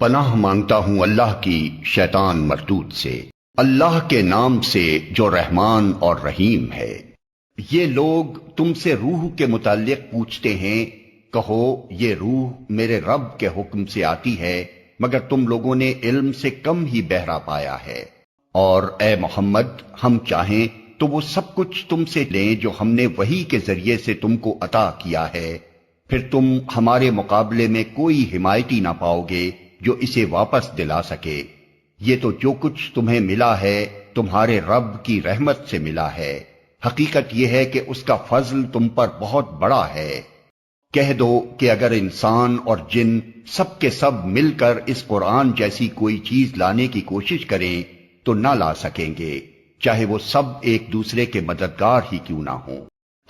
پناہ مانگتا ہوں اللہ کی شیطان مردود سے۔ اللہ کے نام سے جو رحمان اور رحیم ہے۔ یہ لوگ تم سے روح کے متعلق پوچھتے ہیں، کہو، یہ روح میرے رب کے حکم سے آتی ہے، مگر تم لوگوں نے علم سے کم ہی بہرا پایا ہے۔ اور اے محمد، ہم چاہیں تو وہ سب کچھ تم سے لیں جو ہم نے وہی کے ذریعے سے تم کو عطا کیا ہے۔ پھر تم ہمارے مقابلے میں کوئی حمایتی نہ پاؤ گے۔ جو اسے واپس دلا سکے۔ یہ تو جو کچھ تمہیں ملا ہے، تمہارے رب کی رحمت سے ملا ہے۔ حقیقت یہ ہے کہ اس کا فضل تم پر بہت بڑا ہے۔ کہہ دو کہ اگر انسان اور جن سب کے سب مل کر اس قرآن جیسی کوئی چیز لانے کی کوشش کریں، تو نہ لا سکیں گے۔ چاہے وہ سب ایک دوسرے کے مددگار ہی کیوں نہ ہوں۔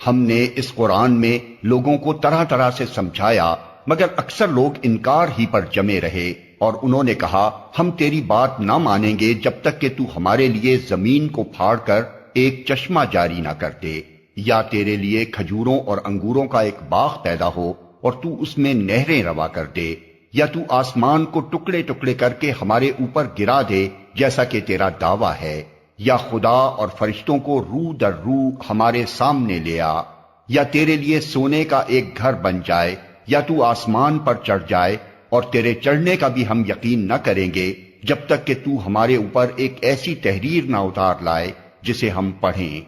ہم نے اس قرآن میں لوگوں کو طرح طرح سے سمجھایا مگر اکثر لوگ انکار ہی پر جمے رہے اور انہوں نے کہا، ہم تیری بات نہ مانیں گے جب تک کہ تو ہمارے لیے زمین کو پھاڑ کر ایک چشمہ جاری نہ کرتے یا تیرے لیے کھجوروں اور انگوروں کا ایک باغ پیدا ہو اور تو اس میں نہریں روا کر دے، یا تو آسمان کو ٹکڑے ٹکڑے کر کے ہمارے اوپر گرا دے جیسا کہ تیرا دعویٰ ہے، یا خدا اور فرشتوں کو رو در رو ہمارے سامنے لیا یا تیرے لیے سونے کا ایک گھر بن جائے یا تو آسمان پر چڑھ جائے اور تیرے چڑھنے کا بھی ہم یقین نہ کریں گے جب تک کہ تو ہمارے اوپر ایک ایسی تحریر نہ اتار لائے جسے ہم پڑھیں۔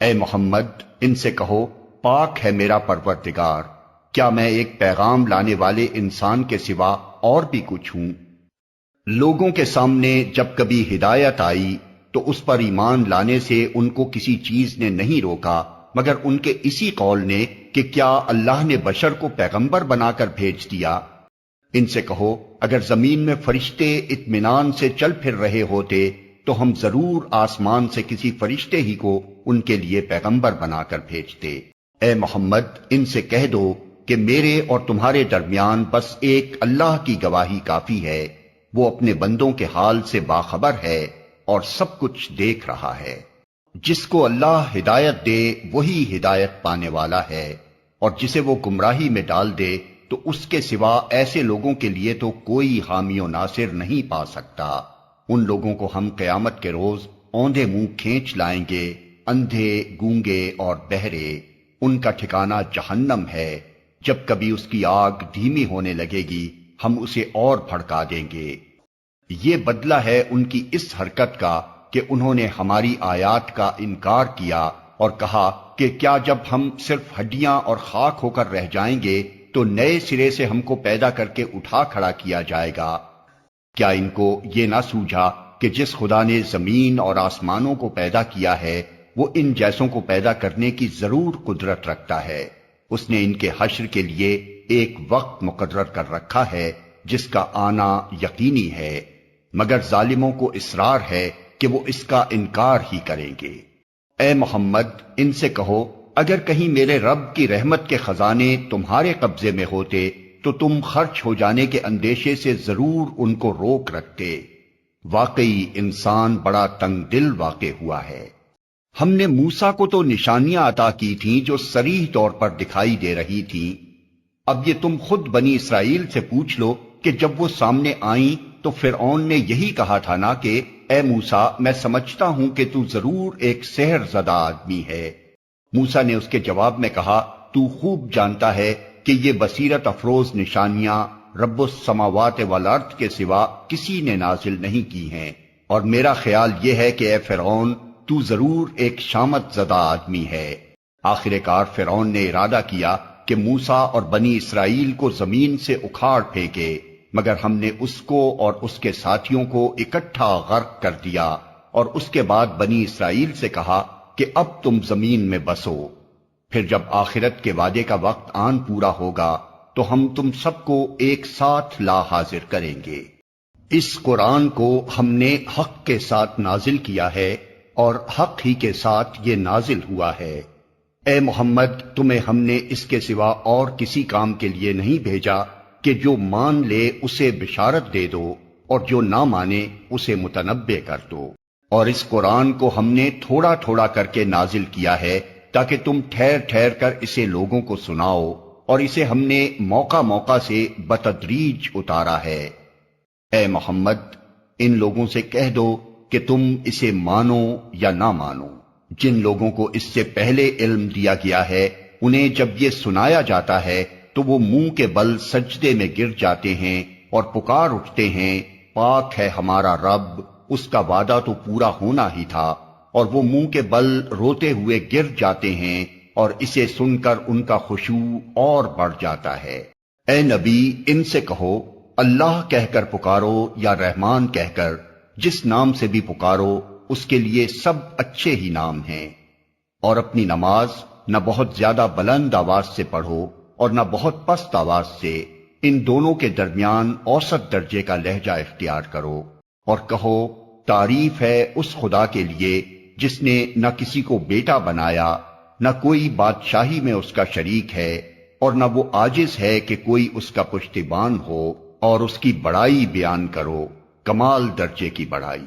اے محمد، ان سے کہو، پاک ہے میرا پروردگار۔ کیا میں ایک پیغام لانے والے انسان کے سوا اور بھی کچھ ہوں؟ لوگوں کے سامنے جب کبھی ہدایت آئی تو اس پر ایمان لانے سے ان کو کسی چیز نے نہیں روکا، مگر ان کے اسی قول نے کہ کیا اللہ نے بشر کو پیغمبر بنا کر بھیج دیا؟ ان سے کہو، اگر زمین میں فرشتے اطمینان سے چل پھر رہے ہوتے، تو ہم ضرور آسمان سے کسی فرشتے ہی کو ان کے لیے پیغمبر بنا کر بھیجتے۔ اے محمد، ان سے کہہ دو کہ میرے اور تمہارے درمیان بس ایک اللہ کی گواہی کافی ہے۔ وہ اپنے بندوں کے حال سے باخبر ہے اور سب کچھ دیکھ رہا ہے۔ جس کو اللہ ہدایت دے وہی ہدایت پانے والا ہے، اور جسے وہ گمراہی میں ڈال دے، تو اس کے سوا ایسے لوگوں کے لیے تو کوئی حامی و ناصر نہیں پا سکتا۔ ان لوگوں کو ہم قیامت کے روز اوندے منہ کھینچ لائیں گے، اندھے، گونگے اور بہرے۔ ان کا ٹھکانہ جہنم ہے۔ جب کبھی اس کی آگ دھیمی ہونے لگے گی، ہم اسے اور بھڑکا دیں گے۔ یہ بدلہ ہے ان کی اس حرکت کا۔ کہ انہوں نے ہماری آیات کا انکار کیا اور کہا کہ کیا جب ہم صرف ہڈیاں اور خاک ہو کر رہ جائیں گے تو نئے سرے سے ہم کو پیدا کر کے اٹھا کھڑا کیا جائے گا۔ کیا ان کو یہ نہ سوجھا کہ جس خدا نے زمین اور آسمانوں کو پیدا کیا ہے، وہ ان جیسوں کو پیدا کرنے کی ضرور قدرت رکھتا ہے۔ اس نے ان کے حشر کے لیے ایک وقت مقرر کر رکھا ہے جس کا آنا یقینی ہے۔ مگر ظالموں کو اصرار ہے کہ وہ اس کا انکار ہی کریں گے۔ اے محمد، ان سے کہو، اگر کہیں میرے رب کی رحمت کے خزانے تمہارے قبضے میں ہوتے، تو تم خرچ ہو جانے کے اندیشے سے ضرور ان کو روک رکھتے۔ واقعی انسان بڑا تنگ دل واقع ہوا ہے۔ ہم نے موسا کو تو نشانیاں عطا کی تھیں جو سریح طور پر دکھائی دے رہی تھیں۔ اب یہ تم خود بنی اسرائیل سے پوچھ لو کہ جب وہ سامنے آئیں تو فرعون نے یہی کہا تھا نا کہ اے موسا میں سمجھتا ہوں کہ تو ضرور ایک سحر زدہ آدمی ہے۔ موسا نے اس کے جواب میں کہا، تو خوب جانتا ہے کہ یہ بصیرت افروز نشانیاں رب السماوات والارض کے سوا کسی نے نازل نہیں کی ہیں۔ اور میرا خیال یہ ہے کہ اے فرعون، تو ضرور ایک شامت زدہ آدمی ہے۔ آخر کار فرعون نے ارادہ کیا کہ موسا اور بنی اسرائیل کو زمین سے اکھاڑ پھینکے۔ مگر ہم نے اس کو اور اس کے ساتھیوں کو اکٹھا غرق کر دیا اور اس کے بعد بنی اسرائیل سے کہا کہ اب تم زمین میں بسو۔ پھر جب آخرت کے وعدے کا وقت آن پورا ہوگا تو ہم تم سب کو ایک ساتھ لا حاضر کریں گے۔ اس قرآن کو ہم نے حق کے ساتھ نازل کیا ہے اور حق ہی کے ساتھ یہ نازل ہوا ہے۔ اے محمد، تمہیں ہم نے اس کے سوا اور کسی کام کے لیے نہیں بھیجا۔ کہ جو مان لے اسے بشارت دے دو اور جو نہ مانے اسے متنبع کر دو۔ اور اس قرآن کو ہم نے تھوڑا تھوڑا کر کے نازل کیا ہے تاکہ تم ٹھہر ٹھہر کر اسے لوگوں کو سناؤ اور اسے ہم نے موقع موقع سے بتدریج اتارا ہے۔ اے محمد، ان لوگوں سے کہہ دو کہ تم اسے مانو یا نہ مانو۔ جن لوگوں کو اس سے پہلے علم دیا گیا ہے، انہیں جب یہ سنایا جاتا ہے تو وہ منہ کے بل سجدے میں گر جاتے ہیں اور پکار اٹھتے ہیں، پاک ہے ہمارا رب، اس کا وعدہ تو پورا ہونا ہی تھا۔ اور وہ منہ کے بل روتے ہوئے گر جاتے ہیں اور اسے سن کر ان کا خوشبو اور بڑھ جاتا ہے۔ اے نبی، ان سے کہو، اللہ کہہ کر پکارو یا رحمان کہہ کر، جس نام سے بھی پکارو، اس کے لیے سب اچھے ہی نام ہیں۔ اور اپنی نماز نہ بہت زیادہ بلند آواز سے پڑھو۔ اور نہ بہت پست آواز سے ان دونوں کے درمیان اوسط درجے کا لہجہ اختیار کرو اور کہو، تعریف ہے اس خدا کے لیے جس نے نہ کسی کو بیٹا بنایا، نہ کوئی بادشاہی میں اس کا شریک ہے اور نہ وہ آجز ہے کہ کوئی اس کا پشتبان ہو اور اس کی بڑائی بیان کرو، کمال درجے کی بڑائی۔